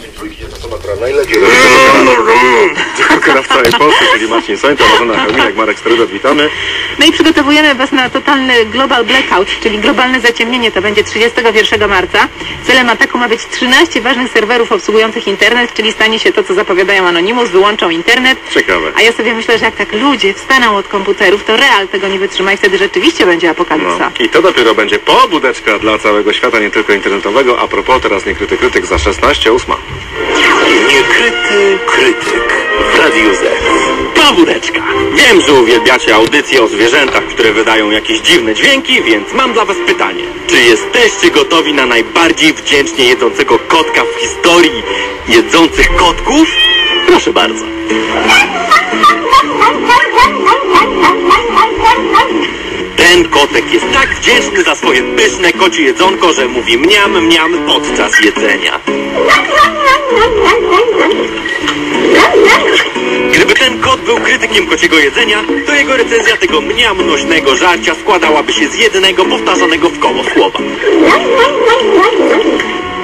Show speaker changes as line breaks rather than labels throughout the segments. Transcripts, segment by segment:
tej trójki jest osoba, która najlepiej
całej Polsce, czyli Marcin Sońta, Marzena Chełminek, Marek Starydot, witamy.
No i przygotowujemy Was na totalny global blackout, czyli globalne zaciemnienie. To będzie 31 marca. Celem ataku ma być 13 ważnych serwerów obsługujących internet, czyli stanie się to, co zapowiadają Anonymous, wyłączą internet.
Ciekawe.
A ja sobie myślę, że jak tak ludzie wstaną od komputerów, to real tego nie wytrzyma i wtedy rzeczywiście będzie
No.
apokalipsa.
I to dopiero będzie pobudeczka dla całego świata, nie tylko internetowego. A propos, teraz niekryty krytyk za 16.08.
Wiem, że uwielbiacie audycje o zwierzętach, które wydają jakieś dziwne dźwięki, więc mam dla was pytanie. Czy jesteście gotowi na najbardziej wdzięcznie jedzącego kotka w historii jedzących kotków? Proszę bardzo. Ten kotek jest tak wdzięczny za swoje pyszne kocie jedzonko, że mówi mniam mniam podczas jedzenia. Krytykiem kociego jedzenia, to jego recenzja tego nośnego żarcia składałaby się z jednego powtarzanego w koło słowa.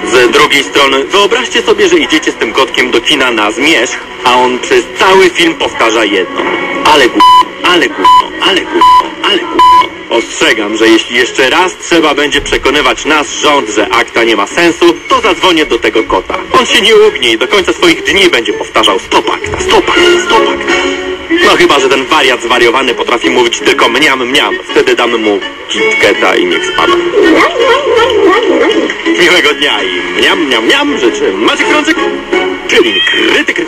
Z drugiej strony, wyobraźcie sobie, że idziecie z tym kotkiem do kina na zmierzch, a on przez cały film powtarza jedno. Ale gówno, ale gówno, ale gówno, ale gówno. Ostrzegam, że jeśli jeszcze raz trzeba będzie przekonywać nasz rząd, że akta nie ma sensu, to zadzwonię do tego kota. On się nie ugnie i do końca swoich dni będzie powtarzał stop akta, stop akta, stop akta. No chyba, że ten wariat zwariowany potrafi mówić tylko mniam, mniam. Wtedy damy mu kitketa i niech spada. Miłego dnia i mniam, mniam, mniam życzy Maciek Frączyk, czyli krytyk, krytyk.